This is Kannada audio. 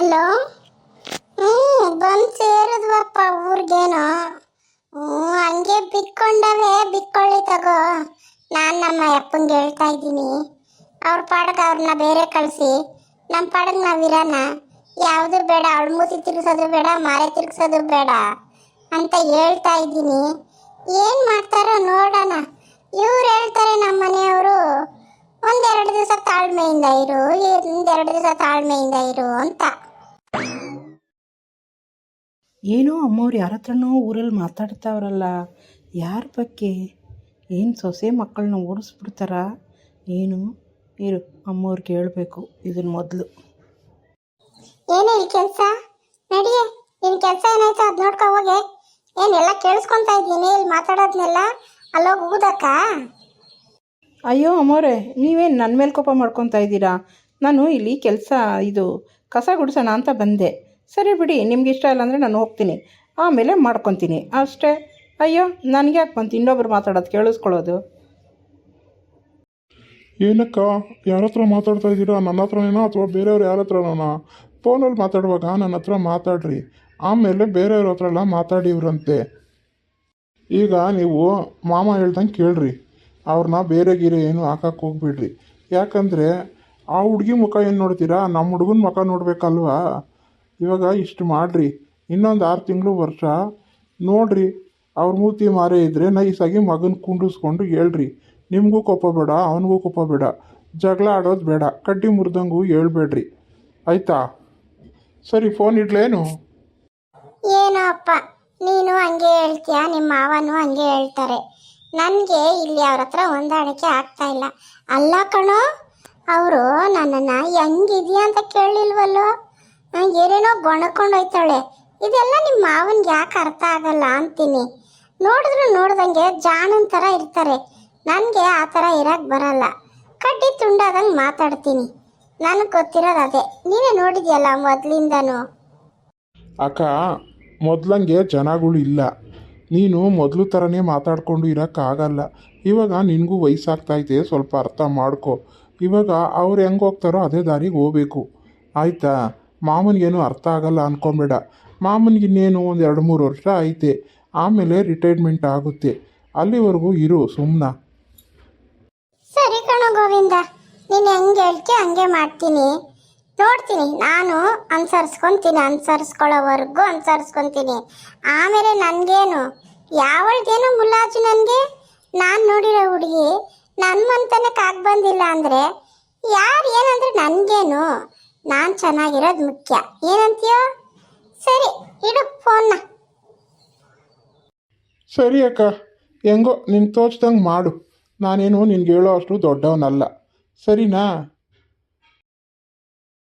ಹಲೋ? ಹ್ಞೂ ಬಂದು ಸೇರಿದ್ವಪ್ಪ ಊರಿಗೇನು. ಹ್ಞೂ ಹಂಗೆ ಬಿಕ್ಕೊಂಡವೇ ಬಿಕ್ಕೊಳ್ಳಿ ತಗೋ. ನಾನು ನಮ್ಮ ಅಪ್ಪಂಗೆ ಹೇಳ್ತಾ ಇದ್ದೀನಿ. ಅವ್ರ ಪಾಡಕ್ಕೆ ಅವ್ರನ್ನ ಬೇರೆ ಕಳಿಸಿ. ನಮ್ಮ ಪಾಡಕ್ಕೆ ನಾವಿರೋಣ ಯಾವುದು ಬೇಡ ಅವಳು ಮೂತಿ ತಿರ್ಗಿಸೋದು ಬೇಡ, ಮಾರೆ ತಿರ್ಗಿಸೋದು ಬೇಡ ಅಂತ ಹೇಳ್ತಾ ಇದ್ದೀನಿ. ಏನು ಮಾಡ್ತಾರೋ ನೋಡೋಣ. ಇವ್ರು ಹೇಳ್ತಾರೆ ನಮ್ಮ ಮನೆಯವರು, ಒಂದೆರಡು ದಿವಸ ತಾಳ್ಮೆಯಿಂದ ಇರು ಒಂದೆರಡು ದಿವಸ ತಾಳ್ಮೆಯಿಂದ ಇರು ಅಂತ. ಏನೋ ಅಮ್ಮವ್ರು ಯಾರ ಹತ್ರನೋ ಊರಲ್ಲಿ ಮಾತಾಡ್ತಾವ್ರಲ್ಲ ಯಾರ ಬಗ್ಗೆ? ಏನು ಸೊಸೆ ಮಕ್ಕಳನ್ನ ಓಡಿಸ್ಬಿಡ್ತಾರ? ಏನು? ಇರು ಅಮ್ಮವ್ರಿಗೆ ಕೇಳಬೇಕು ಇದನ್ನ ಮೊದಲು. ಏನೇ ಇಲ್ಲಿ ಕೆಲಸ? ನಡಿಯೇ ನಿನ್ ಕೆಲಸ ಏನಾಯ್ತು ಅದ್ ನೋಡ್ಕೊ ಹೋಗೆ. ಏನೆಲ್ಲ ಕೇಳಿಸ್ಕೊಂತಾ ಇದ್ದೀನಿ ಇಲ್ಲಿ ಮಾತಾಡೋದ್ನೆಲ್ಲ? ಅಲ್ಲೋಗಿ ಊದಕ್ಕ ಅಯ್ಯೋ ಅಮ್ಮವ್ರೆ ನೀವೇನು ನನ್ನ ಮೇಲೆ ಕೋಪ ಮಾಡ್ಕೊತಾ ಇದ್ದೀರಾ? ನಾನು ಇಲ್ಲಿ ಕೆಲಸ ಇದು ಕಸ ಗುಡಿಸೋಣ ಅಂತ ಬಂದೆ. ಸರಿ ಬಿಡಿ, ನಿಮ್ಗೆ ಇಷ್ಟ ಇಲ್ಲ ಅಂದರೆ ನಾನು ಹೋಗ್ತೀನಿ. ಆಮೇಲೆ ಮಾಡ್ಕೊತೀನಿ. ಅಷ್ಟೇ. ಅಯ್ಯೋ, ನನಗೆ ಯಾಕೆ ಬಂತು? ಇನ್ನೊಬ್ರು ಮಾತಾಡೋದು ಕೇಳಿಸ್ಕೊಳ್ಳೋದು. ಏನಕ್ಕ? ಯಾರ ಹತ್ರ ಮಾತಾಡ್ತಾ ಇದ್ದೀರಾ? ನನ್ನ ಹತ್ರನೇನೋ ಅಥವಾ ಬೇರೆಯವ್ರು ಯಾರ ಹತ್ರನೋನಾ? ಫೋನಲ್ಲಿ ಮಾತಾಡುವಾಗ ನನ್ನ ಹತ್ರ ಮಾತಾಡ್ರಿ. ಆಮೇಲೆ ಬೇರೆಯವ್ರ ಹತ್ರ ಎಲ್ಲ ಮಾತಾಡಿವ್ರಂತೆ ಈಗ ನೀವು ಮಾಮ ಹೇಳ್ದಂಗೆ ಕೇಳ್ರಿ. ಅವ್ರನ್ನ ಬೇರೆ ಗೀರೆ ಏನು ಹಾಕಕ್ಕೆ ಹೋಗ್ಬಿಡ್ರಿ. ಯಾಕಂದರೆ ಆ ಹುಡುಗಿ ಮುಖ ಏನು ನೋಡ್ತೀರಾ? ನಮ್ಮ ಹುಡುಗನ ಮುಖ ನೋಡಬೇಕಲ್ವಾ? ಇವಾಗ ಇಷ್ಟು ಮಾಡಿರಿ. ಇನ್ನೊಂದು ಆರು ತಿಂಗಳು ವರ್ಷ. ನೋಡ್ರಿ, ಅವ್ರ ಮೂತಿ ಮಾರೇ ಇದ್ದರೆ ನೈಸಾಗಿ ಮಗನ ಕುಂಡಿಸ್ಕೊಂಡು ಹೇಳ್ರಿ. ನಿಮಗೂ ಕೋಪ ಬೇಡ, ಅವನಿಗೂ ಕೋಪ ಬೇಡ. ಜಗಳ ಆಡೋದು ಬೇಡ. ಕಡ್ಡಿ ಮುರಿದಂಗೂ ಹೇಳ್ಬೇಡ್ರಿ. ಆಯ್ತಾ? ಸರಿ ಫೋನ್ ಇಡ್ಲೇನು? ಏನಪ್ಪ ನೀನು ಹಂಗೆ ಹೇಳ್ತೀಯ ನಿಮ್ಮ ಮಾವನು ಹಂಗೆ ಹೇಳ್ತಾರೆ. ನನಗೆ ಇಲ್ಲಿ ಅವ್ರ ಹತ್ರ ಹೊಂದಾಣಿಕೆ ಆಗ್ತಾ ಇಲ್ಲ. ಅಲ್ಲ ಕಣೋ? ಅವರು ನನ್ನನ್ನು ಹೆಂಗಿದ್ಯಾ ಅಂತ ಕೇಳಿಲ್ವಲ್ಲೋ? ನಾನ್ ಏನೇನೋ ಗೊಣಕೊಂಡು ಹೋಯ್ತಾಳೆ. ಇದೆಲ್ಲ ನಿಮ್ಮ ಮಾವನ್ಗೆ ಯಾಕೆ ಅರ್ಥ ಆಗಲ್ಲ ಅಂತೀನಿ. ನೋಡಿದ್ರು ನೋಡ್ದಂಗೆ ಜಾಣನ್ ಥರ ಇರ್ತಾರೆ. ನನಗೆ ಆ ಥರ ಇರಕ್ಕೆ ಬರಲ್ಲ. ಕಡ್ಡಿ ತುಂಡಾದಂಗೆ ಮಾತಾಡ್ತೀನಿ. ನನಗೆ ಗೊತ್ತಿರೋದು ಅದೇ. ನೀನೇ ನೋಡಿದ್ಯಲ್ಲ ಮೊದಲಿಂದನೂ? ಅಕ್ಕ, ಮೊದ್ಲಂಗೆ ಜನಗಳು ಇಲ್ಲ. ನೀನು ಮೊದಲು ಥರನೇ ಮಾತಾಡ್ಕೊಂಡು ಇರೋಕ್ಕಾಗಲ್ಲ ಇವಾಗ ನಿನಗೂ ಇದೆ, ಸ್ವಲ್ಪ ಅರ್ಥ ಮಾಡ್ಕೊ. ಇವಾಗ ಅವ್ರು ಹೆಂಗೆ ಹೋಗ್ತಾರೋ ಅದೇ ದಾರಿಗೆ ಹೋಗ್ಬೇಕು. ಆಯಿತಾ? ಮಾಮನಿಗೇನು ಅರ್ಥ ಆಗಲ್ಲ ಅನ್ಕೊಂಬೇಡ ಮಾಮನಿಗೆ ಇನ್ನೇನು ಒಂದು ಎರಡು ಮೂರು ವರ್ಷ ಐತೆ. ಆಮೇಲೆ ರಿಟೈರ್ಮೆಂಟ್ ಆಗುತ್ತೆ. ಅಲ್ಲಿವರೆಗೂ ಇರು ಸುಮ್ಮನ ಸರಿ ಕಣ ಗೋವಿಂದ. ನೀನು ಹೆಂಗೆ ಹೇಳ್ತಿ ಹಂಗೆ ಮಾಡ್ತೀನಿ. ನೋಡ್ತೀನಿ, ನಾನು ಅನುಸರಿಸ್ಕೊಂತೀನಿ, ಅನುಸರಿಸ್ಕೊಳ್ಳೋವರೆಗೂ ಅನುಸರಿಸ್ಕೊಂತೀನಿ. ಆಮೇಲೆ ನನಗೇನು? ಯಾವಳಿಗೇನು ಮುಲಾಜು ನನಗೆ? ನಾನು ನೋಡಿರೋ ಹುಡುಗಿ ನನ್ನ ಮಂತನಕ್ಕೆ ಆಗಿ ಬಂದಿಲ್ಲ ಅಂದರೆ ಯಾರು ಏನಂದ್ರೆ ನನಗೇನು? ನಾನು ಚೆನ್ನಾಗಿರೋದು ಮುಖ್ಯ. ಏನಂತೀಯೋ? ಸರಿ, ಇಡು ಫೋನ್ನ. ಸರಿ ಅಕ್ಕ. ಹೆಂಗೋ ನಿನ್ನ ತೋಚ್ದಂಗೆ ಮಾಡು. ನಾನೇನು ನಿನ್ಗೆ ಹೇಳೋ ಅಷ್ಟು ದೊಡ್ಡವನಲ್ಲ. ಸರಿನಾ?